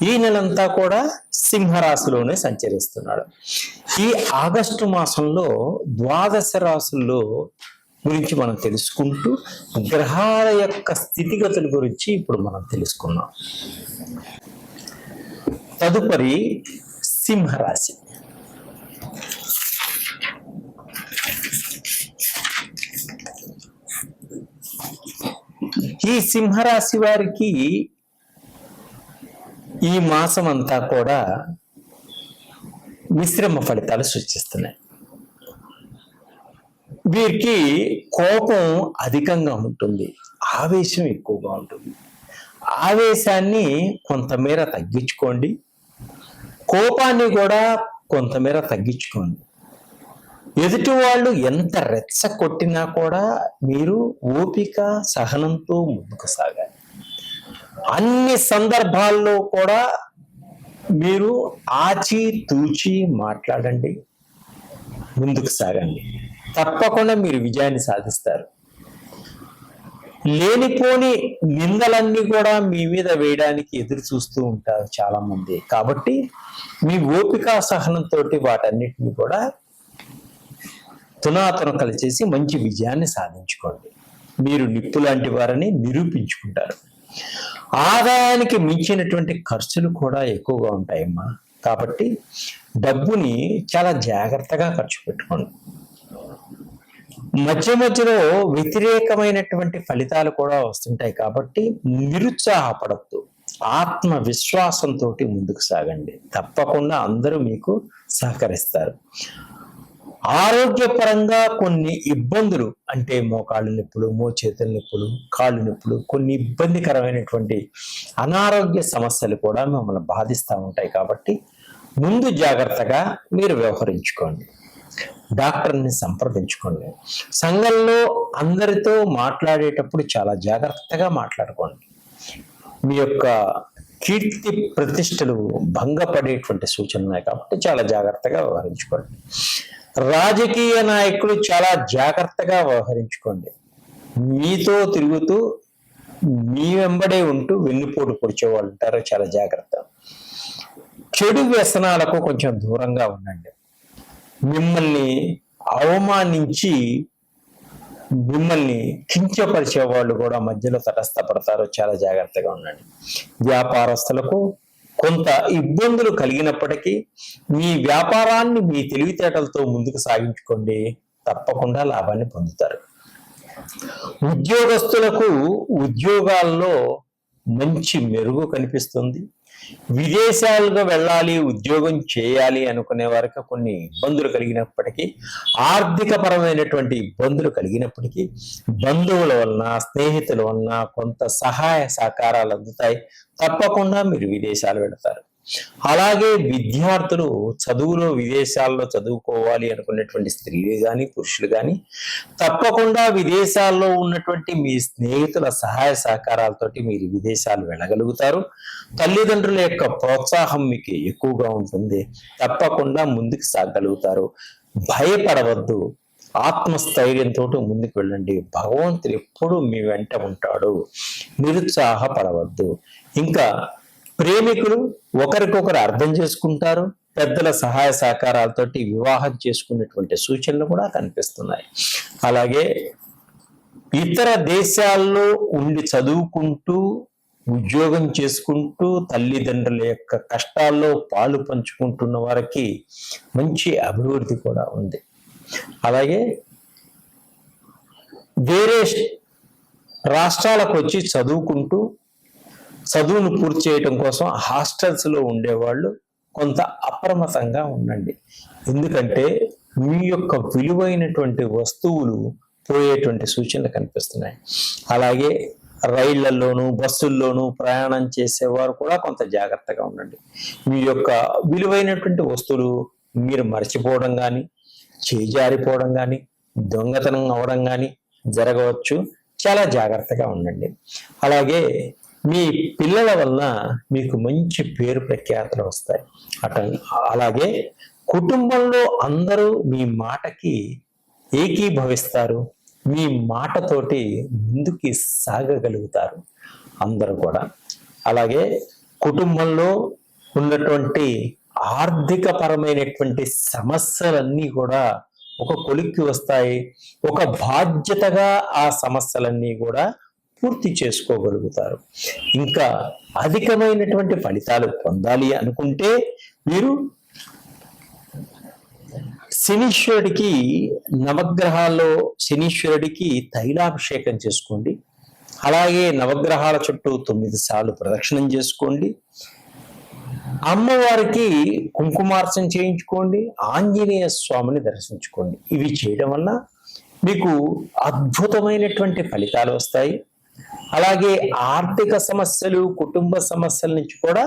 ఈ నెలంతా కూడా సింహరాశిలోనే సంచరిస్తున్నాడు. ఈ ఆగస్టు మాసంలో ద్వాదశ రాశుల్లో గురించి మనం తెలుసుకుంటూ గ్రహాల యొక్క స్థితిగతుల గురించి ఇప్పుడు మనం తెలుసుకున్నాం తదుపరి సింహరాశి. ఈ సింహరాశి వారికి ఈ మాసం అంతా కూడా మిశ్రమ ఫలితాలు సూచిస్తున్నాయి. వీరికి కోపం అధికంగా ఉంటుంది ఆవేశం ఎక్కువగా ఉంటుంది. ఆవేశాన్ని కొంతమేర తగ్గించుకోండి కోపాన్ని కూడా కొంతమేర తగ్గించుకోండి. ఎదుటి వాళ్ళు ఎంత రెచ్చ కొట్టినా కూడా మీరు ఓపిక సహనంతో ముందుకు సాగాలి. అన్ని సందర్భాల్లో కూడా మీరు ఆచి తూచి మాట్లాడండి ముందుకు సాగండి. తప్పకుండా మీరు విజయాన్ని సాధిస్తారు. లేనిపోని నిందలన్నీ కూడా మీ మీద వేయడానికి ఎదురు చూస్తూ ఉంటారు చాలా మంది కాబట్టి మీ ఓపిక సహనంతో వాటన్నిటిని కూడా తునాతునకలు చేసి మంచి విజయాన్ని సాధించుకోండి. మీరు నిప్పు లాంటి వారని నిరూపించుకుంటారు. ఆదాయానికి మించినటువంటి ఖర్చులు కూడా ఎక్కువగా ఉంటాయమ్మా. కాబట్టి డబ్బుని చాలా జాగ్రత్తగా ఖర్చు పెట్టుకోండి. మధ్య మధ్యలో వ్యతిరేకమైనటువంటి ఫలితాలు కూడా వస్తుంటాయి కాబట్టి నిరుత్సాహపడద్దు. ఆత్మవిశ్వాసంతో ముందుకు సాగండి. తప్పకుండా అందరూ మీకు సహకరిస్తారు. ఆరోగ్యపరంగా కొన్ని ఇబ్బందులు అంటే మోకాళ్ళ నొప్పులు మోచేతుల నొప్పులు కాళ్ళు నొప్పులు కొన్ని ఇబ్బందికరమైనటువంటి అనారోగ్య సమస్యలు కూడా మిమ్మల్ని బాధిస్తూ ఉంటాయి కాబట్టి ముందు జాగ్రత్తగా మీరు వ్యవహరించుకోండి. డాక్టర్ని సంప్రదించుకోండి. సంఘంలో అందరితో మాట్లాడేటప్పుడు చాలా జాగ్రత్తగా మాట్లాడుకోండి. మీ యొక్క కీర్తి ప్రతిష్టలు భంగపడేటువంటి సూచనలు ఉన్నాయి కాబట్టి చాలా జాగ్రత్తగా వ్యవహరించుకోండి. రాజకీయ నాయకులు చాలా జాగ్రత్తగా వ్యవహరించుకోండి. మీతో తిరుగుతూ మీ వెంబడే ఉంటూ వెన్నుపోటు పొడిచే వాళ్ళు ఉంటారు. చాలా జాగ్రత్త. చెడు వ్యసనాలకు కొంచెం దూరంగా ఉండండి. మిమ్మల్ని అవమానించి మిమ్మల్ని కించపరిచే వాళ్ళు కూడా మధ్యలో తటస్థపడతారు. చాలా జాగ్రత్తగా ఉండండి. వ్యాపారస్తులకు కొంత ఇబ్బందులు కలిగినప్పటికీ మీ వ్యాపారాన్ని మీ తెలివితేటలతో ముందుకు సాగించుకోండి. తప్పకుండా లాభాన్ని పొందుతారు. ఉద్యోగస్తులకు ఉద్యోగాల్లో మంచి మెరుగు కనిపిస్తుంది. విదేశాలుగా వెళ్ళాలి ఉద్యోగం చేయాలి అనుకునే వారికి కొన్ని ఇబ్బందులు కలిగినప్పటికీ ఆర్థిక పరమైనటువంటి ఇబ్బందులు కలిగినప్పటికీ బంధువుల వలన స్నేహితుల వలన కొంత సహాయ సహకారాలు అందుతాయి. తప్పకుండా మీరు విదేశాలు వెళతారు. అలాగే విద్యార్థులు చదువులో విదేశాల్లో చదువుకోవాలి అనుకున్నటువంటి స్త్రీలు కానీ పురుషులు కానీ తప్పకుండా విదేశాల్లో ఉన్నటువంటి మీ స్నేహితుల సహాయ సహకారాలతోటి మీరు విదేశాలు వెళ్ళగలుగుతారు. తల్లిదండ్రుల యొక్క ప్రోత్సాహం మీకు ఎక్కువగా ఉంటుంది. తప్పకుండా ముందుకు సాగలుగుతారు. భయపడవద్దు. ఆత్మస్థైర్యంతో ముందుకు వెళ్ళండి. భగవంతుడు ఎప్పుడు మీ వెంట ఉంటాడు. నిరుత్సాహపడవద్దు. ఇంకా ప్రేమికులు ఒకరికొకరు అర్థం చేసుకుంటారు పెద్దల సహాయ సహకారాలతోటి వివాహం చేసుకునేటువంటి సూచనలు కూడా కనిపిస్తున్నాయి. అలాగే ఇతర దేశాల్లో ఉండి చదువుకుంటూ ఉద్యోగం చేసుకుంటూ తల్లిదండ్రుల యొక్క కష్టాల్లో పాలు పంచుకుంటున్న వారికి మంచి అభివృద్ధి కూడా ఉంది. అలాగే వేరే రాష్ట్రాలకు వచ్చి చదువుకుంటూ చదువును పూర్తి చేయటం కోసం హాస్టల్స్లో ఉండేవాళ్ళు కొంత అప్రమత్తంగా ఉండండి. ఎందుకంటే మీ యొక్క విలువైనటువంటి వస్తువులు పోయేటువంటి సూచనలు కనిపిస్తున్నాయి. అలాగే రైళ్ళలోను బస్సుల్లోనూ ప్రయాణం చేసేవారు కూడా కొంత జాగ్రత్తగా ఉండండి. మీ యొక్క విలువైనటువంటి వస్తువులు మీరు మర్చిపోవడం కానీ చేజారిపోవడం కానీ దొంగతనం అవడం కానీ జరగవచ్చు. చాలా జాగ్రత్తగా ఉండండి. అలాగే మీ పిల్లల వలన మీకు మంచి పేరు ప్రఖ్యాతలు వస్తాయి. అట అలాగే కుటుంబంలో అందరూ మీ మాటకి ఏకీభవిస్తారు. మీ మాటతోటి ముందుకి సాగగలుగుతారు అందరూ కూడా. అలాగే కుటుంబంలో ఉన్నటువంటి ఆర్థిక పరమైనటువంటి సమస్యలన్నీ కూడా ఒక కొలిక్కి వస్తాయి. ఒక బాధ్యతగా ఆ సమస్యలన్నీ కూడా పూర్తి చేసుకోగలుగుతారు. ఇంకా అధికమైనటువంటి ఫలితాలు పొందాలి అనుకుంటే మీరు శనీశ్వరుడికి నవగ్రహాల్లో శనీశ్వరుడికి తైలాభిషేకం చేసుకోండి. అలాగే నవగ్రహాల చుట్టూ తొమ్మిది సార్లు ప్రదక్షిణం చేసుకోండి. అమ్మవారికి కుంకుమార్చన చేయించుకోండి. ఆంజనేయ స్వామిని దర్శించుకోండి. ఇవి చేయడం వల్ల మీకు అద్భుతమైనటువంటి ఫలితాలు వస్తాయి. అలాగే ఆర్థిక సమస్యలు కుటుంబ సమస్యల నుంచి కూడా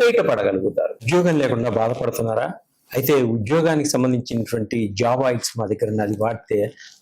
బయటపడగలుగుతారు. ఉద్యోగం లేకుండా బాధపడుతున్నారా? అయితే ఉద్యోగానికి సంబంధించినటువంటి జాబ్ ఆయిల్స్ మా దగ్గర ఉన్నది వాడితే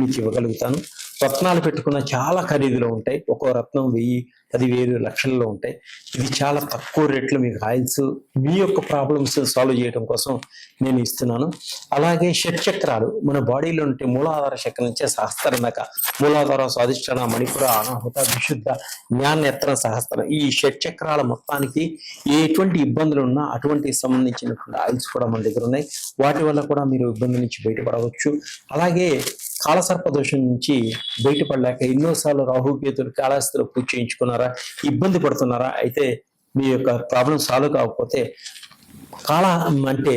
మీకు ఇవ్వగలుగుతాను. రత్నాలు పెట్టుకున్న చాలా ఖరీదులో ఉంటాయి. ఒక్కో రత్నం వెయ్యి పదివేలు లక్షల్లో ఉంటాయి. ఇది చాలా తక్కువ రేట్లు మీకు ఆయిల్స్ మీ యొక్క ప్రాబ్లమ్స్ సాల్వ్ చేయడం కోసం నేను ఇస్తున్నాను. అలాగే షట్చక్రాలు. మన బాడీలో ఉంటే మూలాధార చక్రం నుంచే సహస్రం దాకా మూలాధార స్వాధిష్టాన మణిపుర అనాహుత విశుద్ధ జ్ఞానేత్ర సహస్రం. ఈ షట్చక్రాల మొత్తానికి ఎటువంటి ఇబ్బందులు ఉన్నా అటువంటి సంబంధించినటువంటి ఆయిల్స్ కూడా మన దగ్గర ఉన్నాయి. వాటి వల్ల కూడా మీరు ఇబ్బంది నుంచి బయటపడవచ్చు. అలాగే కాలసర్ప దోషం నుంచి బయటపడలేక ఎన్నోసార్లు రాహుకేతులు కాళహస్తిలో పూజ చేయించుకున్నారా ఇబ్బంది పడుతున్నారా అయితే మీ యొక్క ప్రాబ్లం సాల్వ్ కాకపోతే కాళ అంటే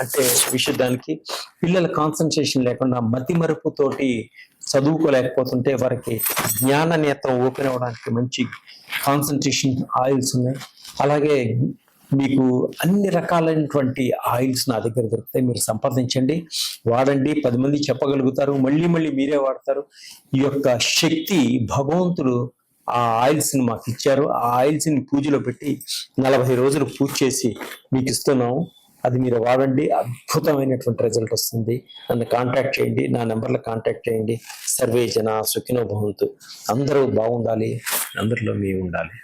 అంటే విషయానికి పిల్లల కాన్సన్ట్రేషన్ లేకుండా మతి మరుపుతోటి చదువుకోలేకపోతుంటే వారికి జ్ఞాన నేత్రం ఓపెన్ అవ్వడానికి మంచి కాన్సన్ట్రేషన్ ఆయిల్స్ ఉన్నాయి. అలాగే మీకు అన్ని రకాలైనటువంటి ఆయిల్స్ నా దగ్గర దొరుకుతాయి మీరు సంప్రదించండి. వాడండి పది మంది చెప్పగలుగుతారు మళ్ళీ మళ్ళీ మీరే వాడతారు. ఈ యొక్క శక్తి భగవంతుడు ఆ ఆయిల్స్ని మాకు ఇచ్చారు ఆ ఆయిల్స్ని పూజలో పెట్టి నలభై రోజులు పూజ చేసి మీకు ఇస్తున్నాము అది మీరు వాడండి. అద్భుతమైనటువంటి రిజల్ట్ వస్తుంది. నన్ను కాంటాక్ట్ చేయండి. నా నెంబర్లో కాంటాక్ట్ చేయండి. సర్వే జన సుఖినో భవంతు. అందరూ బాగుండాలి. అందరిలో మీ ఉండాలి.